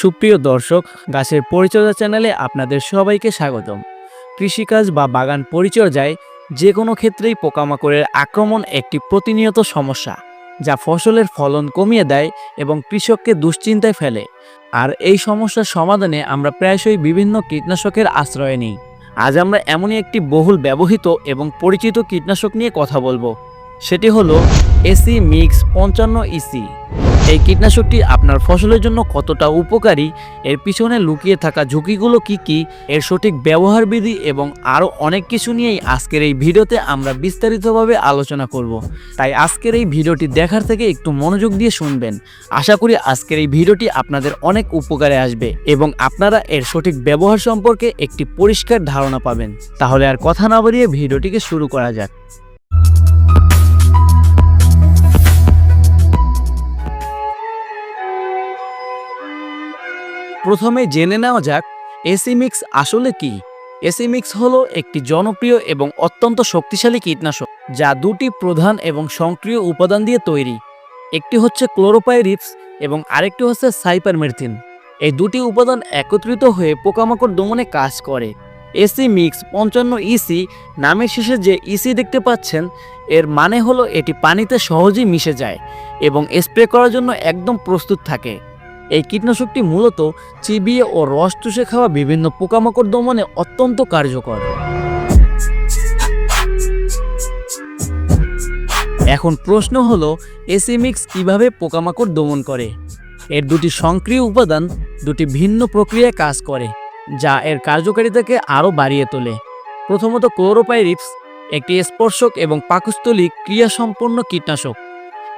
সুপ্রিয় দর্শক, গাছের পরিচর্যা চ্যানেলে আপনাদের সবাইকে স্বাগতম। কৃষিকাজ বা বাগান পরিচর্যায় যে কোনো ক্ষেত্রেই পোকামাকড়ের আক্রমণ একটি প্রতিনিয়ত সমস্যা, যা ফসলের ফলন কমিয়ে দেয় এবং কৃষককে দুশ্চিন্তায় ফেলে। আর এই সমস্যার সমাধানে আমরা প্রায়শই বিভিন্ন কীটনাশকের আশ্রয় নিই। আজ আমরা এমনই একটি বহুল ব্যবহৃত এবং পরিচিত কীটনাশক নিয়ে কথা বলব। সেটি হলো এসি মিক্স পঞ্চান্ন ইসি এই কীটনাশকটি আপনার ফসলের জন্য কতটা উপকারী, এর পিছনে লুকিয়ে থাকা ঝুঁকিগুলো কি কি, এর সঠিক ব্যবহার বিধি এবং আরও অনেক কিছু নিয়েই আজকের এই ভিডিওতে আমরা বিস্তারিতভাবে আলোচনা করব। তাই আজকের এই ভিডিওটি দেখার থেকে একটু মনোযোগ দিয়ে শুনবেন। আশা করি আজকের এই ভিডিওটি আপনাদের অনেক উপকারে আসবে এবং আপনারা এর সঠিক ব্যবহার সম্পর্কে একটি পরিষ্কার ধারণা পাবেন। তাহলে আর কথা না বাড়িয়ে ভিডিওটিকে শুরু করা যাক। প্রথমে জেনে নেওয়া যাক এসিমিক্স আসলে কি? এসিমিক্স হলো একটি জনপ্রিয় এবং অত্যন্ত শক্তিশালী কীটনাশক, যা দুটি প্রধান এবং সক্রিয় উপাদান দিয়ে তৈরি। একটি হচ্ছে ক্লোরোপাইরিপস এবং আরেকটি হচ্ছে সাইপারমেরথিন। এই দুটি উপাদান একত্রিত হয়ে পোকামাকড় দমনে কাজ করে। এসি মিক্স পঞ্চান্ন ইসি নামের শেষে যে ইসি দেখতে পাচ্ছেন, এর মানে হলো এটি পানিতে সহজেই মিশে যায় এবং স্প্রে করার জন্য একদম প্রস্তুত থাকে। এই কীটনাশকটি মূলত চিবিয়ে ও রস চুষে খাওয়া বিভিন্ন পোকামাকড় দমনে অত্যন্ত কার্যকর। এখন প্রশ্ন হলো, এসিমিক্স কীভাবে পোকামাকড় দমন করে? এর দুটি সক্রিয় উপাদান, দুটি ভিন্ন প্রক্রিয়ায় কাজ করে, যা এর কার্যকারিতাকে আরও বাড়িয়ে তোলে। প্রথমত ক্লোরোপাইরিপস, একটি স্পর্শক এবং পাকস্থলী ক্রিয়াসম্পন্ন কীটনাশক।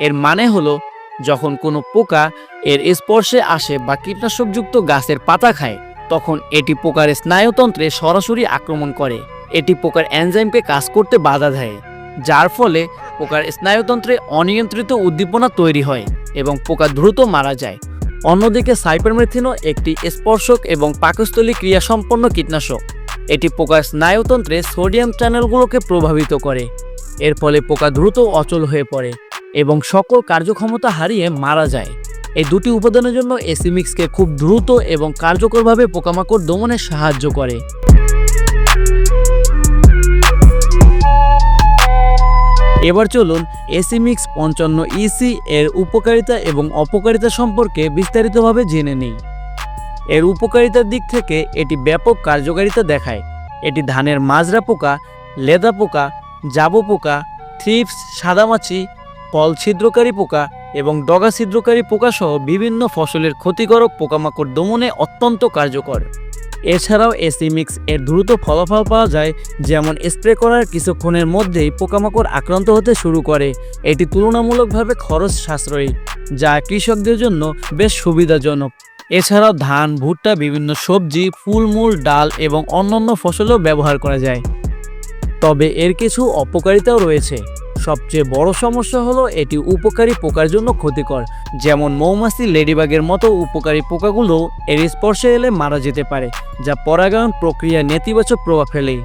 এর মানে হলো যখন কোনো পোকা এর স্পর্শে আসে বা কীটনাশকযুক্ত গাছের পাতা খায়, তখন এটি পোকার স্নায়ুতন্ত্রে সরাসরি আক্রমণ করে। এটি পোকার এনজাইমকে কাজ করতে বাধা দেয়, যার ফলে পোকার স্নায়ুতন্ত্রে অনিয়ন্ত্রিত উদ্দীপনা তৈরি হয় এবং পোকা দ্রুত মারা যায়। অন্যদিকে সাইপারমেথিনও একটি স্পর্শক এবং পাকস্থলী ক্রিয়াসম্পন্ন কীটনাশক। এটি পোকার স্নায়ুতন্ত্রে সোডিয়াম চ্যানেলগুলোকে প্রভাবিত করে, এর ফলে পোকা দ্রুত অচল হয়ে পড়ে। এবং সকল কার্যক্ষমতা হারিয়ে মারা যায়। এই দুটি উপাদানের জন্য এসিমিক্সকে খুব দ্রুত এবং কার্যকরভাবে পোকামাকড় দমনে সাহায্য করে। এবার চলুন এসিমিক্স পঞ্চান্ন ইসি এর উপকারিতা এবং অপকারিতা সম্পর্কে বিস্তারিতভাবে জেনে নিই। এর উপকারিতার দিক থেকে এটি ব্যাপক কার্যকারিতা দেখায়। এটি ধানের মাজরা পোকা, লেদা পোকা, জাবো পোকা, থ্রিপস, সাদামাছি ফল ছিদ্রকারী পোকা এবং ডগা ছিদ্রকারী পোকাসহ বিভিন্ন ফসলের ক্ষতিকারক পোকামাকড় দমনে অত্যন্ত কার্যকর। এছাড়াও এসিমিক্স এর দ্রুত ফলাফল পাওয়া যায়, যেমন স্প্রে করার কিছুক্ষণের মধ্যেই পোকামাকড় আক্রান্ত হতে শুরু করে। এটি তুলনামূলকভাবে খরচ সাশ্রয়ী, যা কৃষকদের জন্য বেশ সুবিধাজনক। এছাড়াও ধান, ভুট্টা, বিভিন্ন সবজি ফুলমূল ডাল এবং অন্যান্য ফসলও ব্যবহার করা যায়। তবে এর কিছু অপকারিতাও রয়েছে। সবচেয়ে বড় সমস্যা হলো এটি উপকারী পোকার জন্য ক্ষতিকর। যেমন মৌমাছি, লেডিবাগের মতো উপকারী পোকাগুলো এর স্পর্শে এলে মারা যেতে পারে, যা পরাগায়ন প্রক্রিয়া নেতিবাচক প্রভাব ফেলে।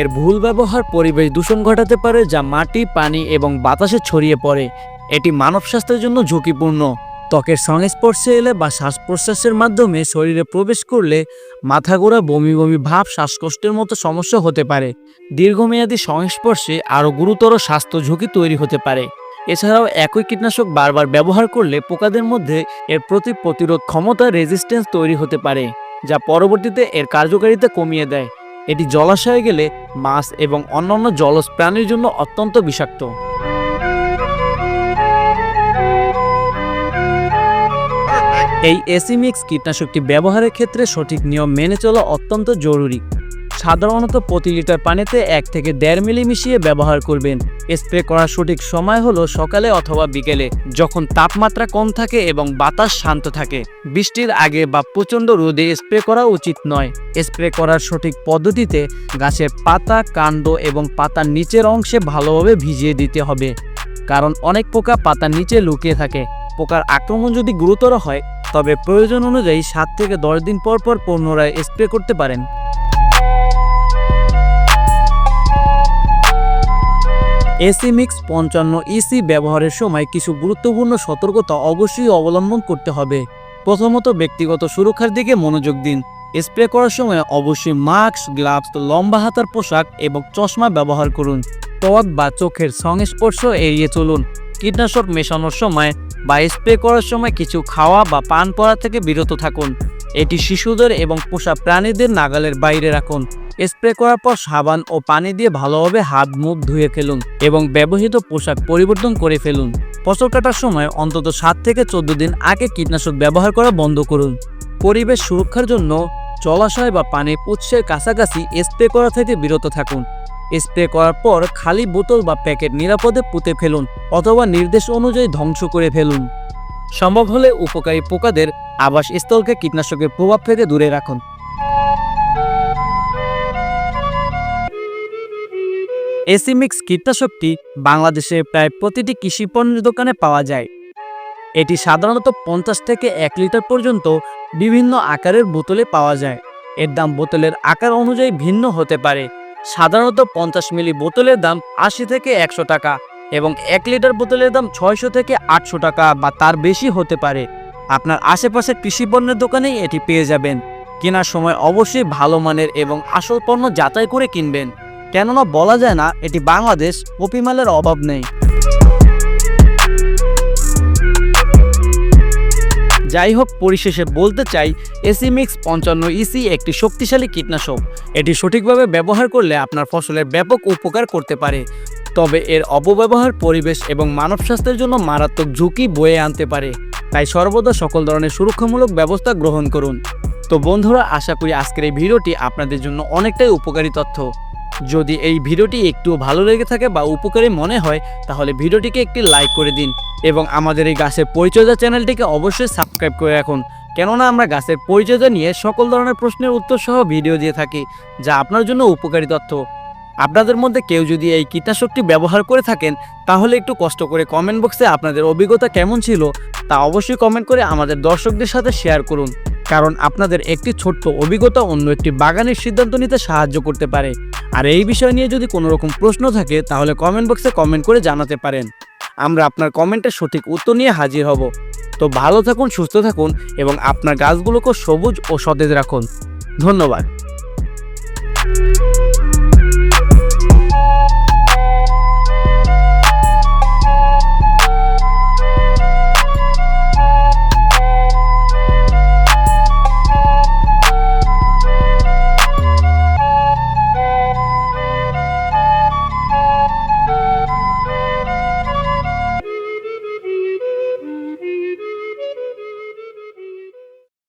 এর ভুল ব্যবহার পরিবেশ দূষণ ঘটাতে পারে, যা মাটি, পানি এবং বাতাসে ছড়িয়ে পড়ে। এটি মানব স্বাস্থ্যের জন্য ঝুঁকিপূর্ণ। ত্বকের সংস্পর্শে এলে বা শ্বাস প্রশ্বাসের মাধ্যমে শরীরে প্রবেশ করলে মাথা ঘোরা বমি বমি ভাব শ্বাসকষ্টের মতো সমস্যা হতে পারে। দীর্ঘমেয়াদী সংস্পর্শে আরও গুরুতর স্বাস্থ্য ঝুঁকি তৈরি হতে পারে। এছাড়াও একই কীটনাশক বারবার ব্যবহার করলে পোকাদের মধ্যে এর প্রতি প্রতিরোধ ক্ষমতা রেজিস্ট্যান্স তৈরি হতে পারে, যা পরবর্তীতে এর কার্যকারিতা কমিয়ে দেয়। এটি জলাশয়ে গেলে মাছ এবং অন্যান্য জলজ প্রাণীর জন্য অত্যন্ত বিষাক্ত। এই এসিমিক্স কীটনাশকটি ব্যবহারের ক্ষেত্রে সঠিক নিয়ম মেনে চলা অত্যন্ত জরুরি। সাধারণত প্রতি লিটার পানিতে এক থেকে দেড় মিলি মিশিয়ে ব্যবহার করবেন। স্প্রে করার সঠিক সময় হলো সকালে অথবা বিকেলে, যখন তাপমাত্রা কম থাকে এবং বাতাস শান্ত থাকে। বৃষ্টির আগে বা প্রচণ্ড রোদে স্প্রে করা উচিত নয়। স্প্রে করার সঠিক পদ্ধতিতে গাছের পাতা, কাণ্ড এবং পাতার নিচের অংশে ভালোভাবে ভিজিয়ে দিতে হবে। কারণ অনেক পোকা পাতার নিচে লুকিয়ে থাকে। পোকার আক্রমণ যদি গুরুতর হয় তবে প্রয়োজন অনুযায়ী সাত থেকে দশ দিন পর পর পুনরায় স্প্রে করতে পারেন। এসি মিক্স পঞ্চান্ন ইসি ব্যবহারের সময় কিছু গুরুত্বপূর্ণ সতর্কতা অবশ্যই অবলম্বন করতে হবে। প্রথমত ব্যক্তিগত সুরক্ষার দিকে মনোযোগ দিন। স্প্রে করার সময় অবশ্যই মাস্ক, গ্লাভস, লম্বা হাতার পোশাক এবং চশমা ব্যবহার করুন। ত্বক বা চোখের সংস্পর্শ এড়িয়ে চলুন। কীটনাশক মেশানোর সময় বা স্প্রে করার সময় কিছু খাওয়া বা পান করা থেকে বিরত থাকুন। এটি শিশুদের এবং পোষা প্রাণীদের নাগালের বাইরে রাখুন। স্প্রে করার পর সাবান ও পানি দিয়ে ভালোভাবে হাত, মুখ ধুয়ে ফেলুন এবং ব্যবহৃত পোশাক পরিবর্তন করে ফেলুন। ফসল কাটার সময় অন্তত সাত থেকে চোদ্দ দিন আগে কীটনাশক ব্যবহার করা বন্ধ করুন। পরিবেশ সুরক্ষার জন্য জলাশয় বা পানির উৎসের কাছাকাছি স্প্রে করা থেকে বিরত থাকুন। স্প্রে করার পর খালি বোতল বা প্যাকেট নিরাপদে পুঁতে ফেলুন অথবা নির্দেশ অনুযায়ী ধ্বংস করে ফেলুন। সম্ভব হলে উপকারী পোকাদের আবাসস্থলকে কীটনাশকের প্রভাব থেকে দূরে রাখুন। এসিমিক্স কীটনাশকটি বাংলাদেশের প্রায় প্রতিটি কৃষি পণ্যের দোকানে পাওয়া যায়। এটি সাধারণত পঞ্চাশ থেকে এক লিটার পর্যন্ত বিভিন্ন আকারের বোতলে পাওয়া যায়। এর দাম বোতলের আকার অনুযায়ী ভিন্ন হতে পারে। সাধারণত পঞ্চাশ মিলি বোতলের দাম আশি থেকে একশো টাকা এবং এক লিটার বোতলের দাম ছয়শো থেকে আটশো টাকা বা তার বেশি হতে পারে। আপনার আশেপাশের কৃষি পণ্যের দোকানেই এটি পেয়ে যাবেন। কেনার সময় অবশ্যই ভালো মানের এবং আসল পণ্য যাচাই করে কিনবেন। কেননা বলা যায় না, এটি বাংলাদেশ কপিমালের অভাব নেই। যাই হোক পরিশেষে বলতে চাই, এসিমিক্স পঞ্চান্ন ইসি একটি শক্তিশালী কীটনাশক। এটি সঠিকভাবে ব্যবহার করলে আপনার ফসলের ব্যাপক উপকার করতে পারে। তবে এর অপব্যবহার পরিবেশ এবং মানব স্বাস্থ্যের জন্য মারাত্মক ঝুঁকি বয়ে আনতে পারে। তাই সর্বদা সকল ধরনের সুরক্ষামূলক ব্যবস্থা গ্রহণ করুন। তো বন্ধুরা, আশা করি আজকের এই ভিডিওটি আপনাদের জন্য অনেকটাই উপকারী তথ্য। যদি এই ভিডিওটি একটু ভালো লেগে থাকে বা উপকারী মনে হয়, তাহলে ভিডিওটিকে একটি লাইক করে দিন এবং আমাদের এই গাছের পরিচর্যা চ্যানেলটিকে অবশ্যই সাবস্ক্রাইব করে রাখুন। কেননা আমরা গাছের পরিচর্যা নিয়ে সকল ধরনের প্রশ্নের উত্তর সহ ভিডিও দিয়ে থাকি, যা আপনার জন্য উপকারী তথ্য। আপনাদের মধ্যে কেউ যদি এই কীটনাশকটি ব্যবহার করে থাকেন, তাহলে একটু কষ্ট করে কমেন্ট বক্সে আপনাদের অভিজ্ঞতা কেমন ছিল, তা অবশ্যই কমেন্ট করে আমাদের দর্শকদের সাথে শেয়ার করুন। কারণ আপনাদের একটি ছোট্ট অভিজ্ঞতা অন্য একটি বাগানের সিদ্ধান্ত নিতে সাহায্য করতে পারে। আর এই বিষয় নিয়ে যদি কোনো রকম প্রশ্ন থাকে, তাহলে কমেন্ট বক্সে কমেন্ট করে জানাতে পারেন। আমরা আপনার কমেন্টের সঠিক উত্তর নিয়ে হাজির হব। তো ভালো থাকুন, সুস্থ থাকুন এবং আপনার গাছগুলোকে সবুজ ও সতেজ রাখুন। ধন্যবাদ।